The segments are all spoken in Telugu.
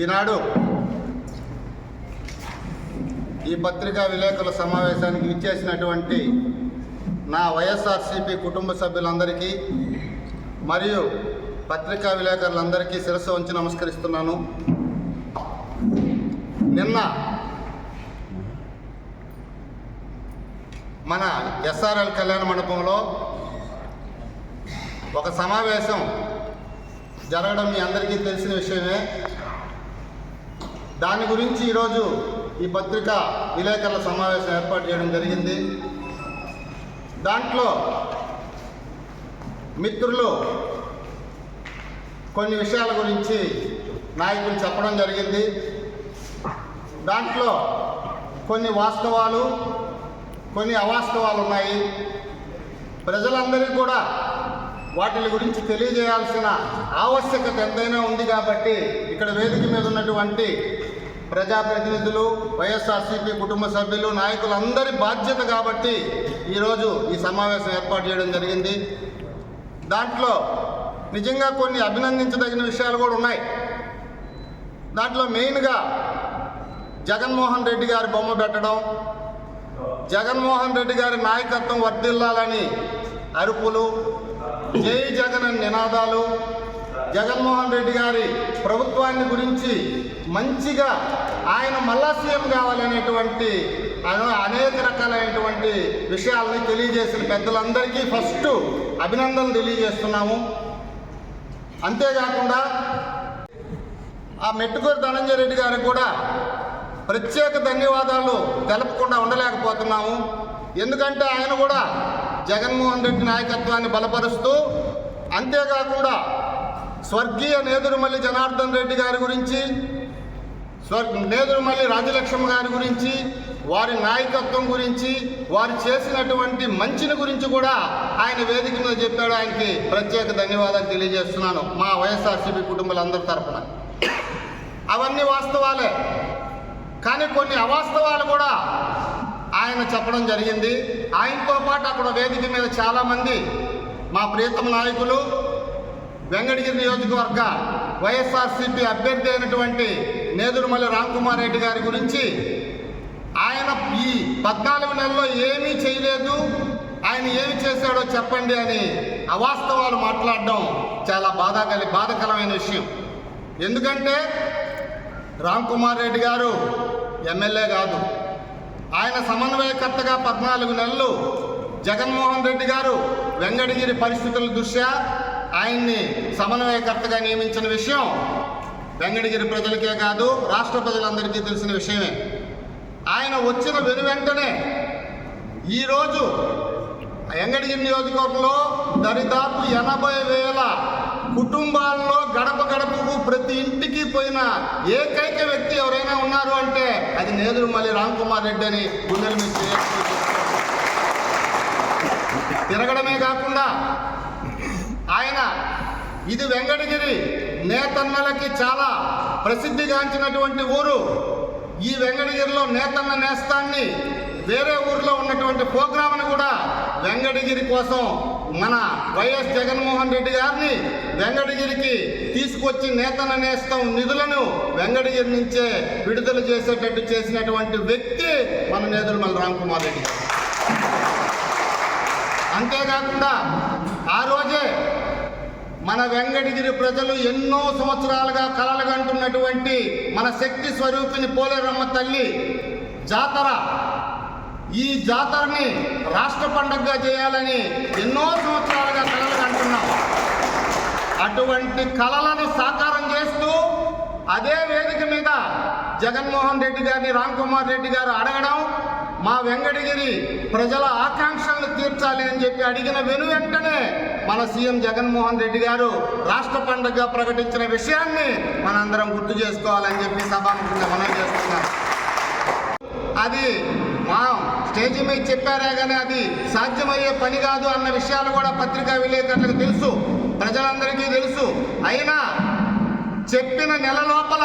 ఈనాడు ఈ పత్రికా విలేకరుల సమావేశానికి ఇచ్చేసినటువంటి నా వైఎస్ఆర్సీపీ కుటుంబ సభ్యులందరికీ మరియు పత్రికా విలేకరులందరికీ శిరస్సు వంచి నమస్కరిస్తున్నాను. నిన్న మన ఎస్ఆర్ఎల్ కళ్యాణ మండపంలో ఒక సమావేశం జరగడం మీ అందరికీ తెలిసిన విషయమే. దాని గురించి ఈరోజు ఈ పత్రిక విలేకరుల సమావేశం ఏర్పాటు చేయడం జరిగింది. దాంట్లో మిత్రులు కొన్ని విషయాల గురించి నాయకులు చెప్పడం జరిగింది. దాంట్లో కొన్ని వాస్తవాలు కొన్ని అవాస్తవాలు ఉన్నాయి. ప్రజలందరికీ కూడా వాటి గురించి తెలియజేయాల్సిన ఆవశ్యకత ఎంతైనా ఉంది కాబట్టి ఇక్కడ వేదిక మీద ఉన్నటువంటి ప్రజాప్రతినిధులు వైఎస్ఆర్సీపీ కుటుంబ సభ్యులు నాయకులందరి బాధ్యత కాబట్టి ఈరోజు ఈ సమావేశం ఏర్పాటు చేయడం జరిగింది. దాంట్లో నిజంగా కొన్ని అభినందించదగిన విషయాలు కూడా ఉన్నాయి. దాంట్లో మెయిన్గా జగన్మోహన్ రెడ్డి గారి బొమ్మ పెట్టడం జగన్మోహన్ రెడ్డి గారి నాయకత్వం వర్ధిల్లాలని అరుపులు జై జగన్ నినాదాలు జగన్మోహన్ రెడ్డి గారి ప్రభుత్వాన్ని గురించి మంచిగా ఆయన మళ్ళా సీఎం కావాలనేటువంటి అనేక రకాలైనటువంటి విషయాలని తెలియజేసిన పెద్దలందరికీ ఫస్ట్ అభినందనలు తెలియజేస్తున్నాము. అంతేకాకుండా ఆ మెట్టుకూరు ధనంజయ రెడ్డి గారికి కూడా ప్రత్యేక ధన్యవాదాలు తెలపకుండా ఉండలేకపోతున్నాము. ఎందుకంటే ఆయన కూడా జగన్మోహన్ రెడ్డి నాయకత్వాన్ని బలపరుస్తూ అంతేకాకుండా స్వర్గీయ నేదురుమల్లి జనార్దన్ రెడ్డి గారి గురించి స్వర్ నేదురుమల్లి రాజలక్ష్మి గారి గురించి వారి నాయకత్వం గురించి వారు చేసినటువంటి మంచిని గురించి కూడా ఆయన వేదిక మీద చెప్పాడు. ఆయనకి ప్రత్యేక ధన్యవాదాలు తెలియజేస్తున్నాను. మా వైఎస్ఆర్సీపీ కుటుంబాలందరి తరఫున అవన్నీ వాస్తవాలే. కానీ కొన్ని అవాస్తవాలు కూడా ఆయన చెప్పడం జరిగింది. ఆయనతో పాటు అక్కడ వేదిక మీద చాలామంది మా ప్రియతమ నాయకులు వెంకటగిరి నియోజకవర్గ వైఎస్ఆర్సీపీ అభ్యర్థి అయినటువంటి నేదురుమల్లి రామ్కుమార్ రెడ్డి గారి గురించి ఆయన ఈ పద్నాలుగు నెలల్లో ఏమీ చేయలేదు. ఆయన ఏమి చేశాడో చెప్పండి అని అవాస్తవాలు మాట్లాడడం చాలా బాధాకలి బాధకరమైన విషయం. ఎందుకంటే రామ్ కుమార్ రెడ్డి గారు ఎమ్మెల్యే కాదు. ఆయన సమన్వయకర్తగా పద్నాలుగు నెలలు జగన్మోహన్ రెడ్డి గారు వెంకటగిరి పరిస్థితుల దృష్ట్యా ఆయన్ని సమన్వయకర్తగా నియమించిన విషయం వెంకటగిరి ప్రజలకే కాదు రాష్ట్ర ప్రజలందరికీ తెలిసిన విషయమే. ఆయన వచ్చిన వెను వెంటనే ఈరోజు వెంకటగిరి నియోజకవర్గంలో దరిదాపు ఎనభై వేల కుటుంబాల్లో గడప గడపకు ప్రతి ఇంటికి పోయిన ఏకైక వ్యక్తి ఎవరైనా ఉన్నారు అంటే అది నేదురుమల్లి రామ్ కుమార్ రెడ్డి అని గుండెలు మీరు తిరగడమే కాకుండా ఇది వెంకటగిరి నేతన్నలకి చాలా ప్రసిద్ధిగాంచినటువంటి ఊరు. ఈ వెంకటగిరిలో నేతన్న నేస్తాన్ని వేరే ఊర్లో ఉన్నటువంటి ప్రోగ్రామ్ను కూడా వెంకటగిరి కోసం మన వైఎస్ జగన్మోహన్ రెడ్డి గారిని వెంకటగిరికి తీసుకొచ్చి నేతన్న నేస్తం నిధులను వెంకటగిరి నుంచే విడుదల చేసేటట్టు చేసినటువంటి వ్యక్తి మన నేదురుమల్లి రామ్కుమార్ రెడ్డి గారు. అంతేకాకుండా ఆ రోజే మన వెంకటగిరి ప్రజలు ఎన్నో సంవత్సరాలుగా కలలుగంటున్నటువంటి మన శక్తి స్వరూపిణి పోలేరమ్మ తల్లి జాతర. ఈ జాతరని రాష్ట్ర పండుగగా చేయాలని ఎన్నో సంవత్సరాలుగా కలలుగంటున్నాం. అటువంటి కళలను సాకారం చేస్తూ అదే వేదిక మీద జగన్మోహన్ రెడ్డి గారిని రామ్ కుమార్ రెడ్డి గారు అడగడం మా వెంకటగిరి ప్రజల ఆకాంక్షలను తీర్చాలి అని చెప్పి అడిగిన వెను వెంటనే మన సీఎం జగన్మోహన్ రెడ్డి గారు రాష్ట్ర పండుగగా ప్రకటించిన విషయాన్ని మనందరం గుర్తు చేసుకోవాలని చెప్పి సభాముఖంగా మనం చేస్తున్నాం. అది మా స్టేజ్ మీద చెప్పారే కానీ అది సాధ్యమయ్యే పని కాదు అన్న విషయాలు కూడా పత్రికా విలేకరులకు తెలుసు. ప్రజలందరికీ తెలుసు. అయినా చెప్పిన నెల లోపల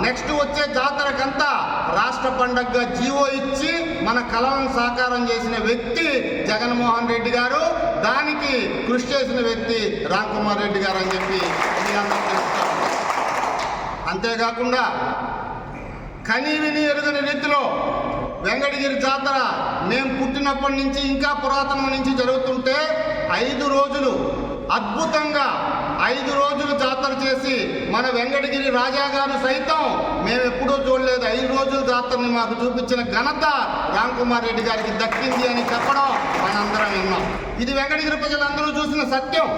నెక్స్ట్ వచ్చే జాతరకంతా రాష్ట్ర పండగగా జీవో ఇచ్చి మన కళలను సాకారం చేసిన వ్యక్తి జగన్మోహన్ రెడ్డి గారు. దానికి కృషి చేసిన వ్యక్తి రామ్కుమార్ రెడ్డి గారు అని చెప్పి మీ అంతేకాకుండా కనీవిని ఎరుగని రీతిలో వెంకటగిరి జాతర మేము పుట్టినప్పటి నుంచి ఇంకా పురాతనం నుంచి జరుగుతుంటే ఐదు రోజులు అద్భుతంగా ఐదు రోజులు జాతర చేసి మన వెంకటగిరి రాజా గారు సైతం మేము ఎప్పుడూ చూడలేదు. ఐదు రోజులు జాతరని మాకు చూపించిన ఘనత రామ్కుమార్ రెడ్డి గారికి దక్కింది అని చెప్పడం మనందరం విన్నాం. ఇది వెంకటగిరి ప్రజలందరూ చూసిన సత్యం.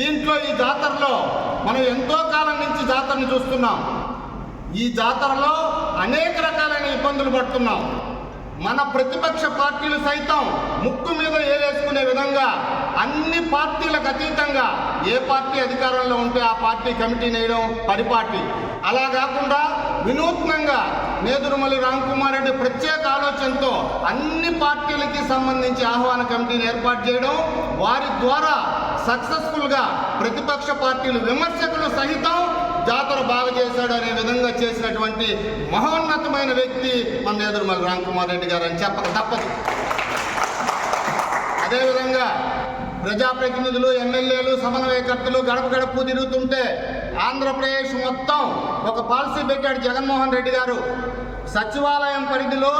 దీంట్లో ఈ జాతరలో మనం ఎంతో కాలం నుంచి జాతరని చూస్తున్నాం. ఈ జాతరలో అనేక రకాలైన ఇబ్బందులు పడుతున్నాం. మన ప్రతిపక్ష పార్టీలు సైతం ముక్కు మీద ఏలేసుకునే విధంగా అన్ని పార్టీలకు అతీతంగా ఏ పార్టీ అధికారంలో ఉంటే ఆ పార్టీ కమిటీ నేయడం పరిపాటి. అలా కాకుండా వినూత్నంగా నేదురుమలి రామ్కుమార్ రెడ్డి ప్రత్యేక ఆలోచనతో అన్ని పార్టీలకి సంబంధించి ఆహ్వాన కమిటీని ఏర్పాటు చేయడం వారి ద్వారా సక్సెస్ఫుల్గా ప్రతిపక్ష పార్టీలు విమర్శకులు సహితం జాతర బాగా చేశాడు అనే విధంగా చేసినటువంటి మహోన్నతమైన వ్యక్తి మన ఎదురుమల్లి రామ్కుమార్ రెడ్డి గారు అని చెప్పక తప్పదు. అదేవిధంగా ప్రజాప్రతినిధులు ఎమ్మెల్యేలు సమన్వయకర్తలు గడప గడపు తిరుగుతుంటే ఆంధ్రప్రదేశ్ మొత్తం ఒక పాలసీ పెట్టాడు జగన్మోహన్ రెడ్డి గారు. సచివాలయం పరిధిలో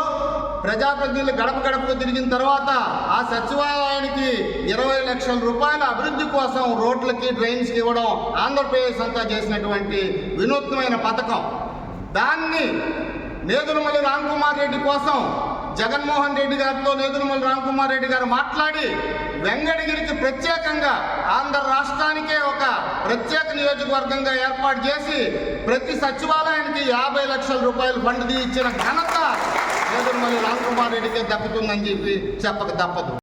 ప్రజాప్రతినిధులు గడప గడపకు తిరిగిన తర్వాత ఆ సచివాలయానికి ఇరవై లక్షల రూపాయల అభివృద్ధి కోసం రోడ్లకి డ్రైన్స్కి ఇవ్వడం ఆంధ్రప్రదేశ్ అంతా చేసినటువంటి వినూత్నమైన పథకం. దాన్ని నేదురుమల్లి రామ్కుమార్ రెడ్డి కోసం జగన్మోహన్ రెడ్డి గారితో నేదురుమల్లి రామ్కుమార్ రెడ్డి గారు మాట్లాడి వెంగడగిరికి ప్రత్యేకంగా ఆంధ్ర రాష్ట్రానికే ఒక ప్రత్యేక నియోజకవర్గంగా ఏర్పాటు చేసి ప్రతి సచివాలయానికి యాభై లక్షల రూపాయలు ఫండ్ ఇచ్చిన ఘనత మళ్ళీ రామ్ కుమార్ రెడ్డికే దక్కుతుందని చెప్పి చెప్పక తప్పదు.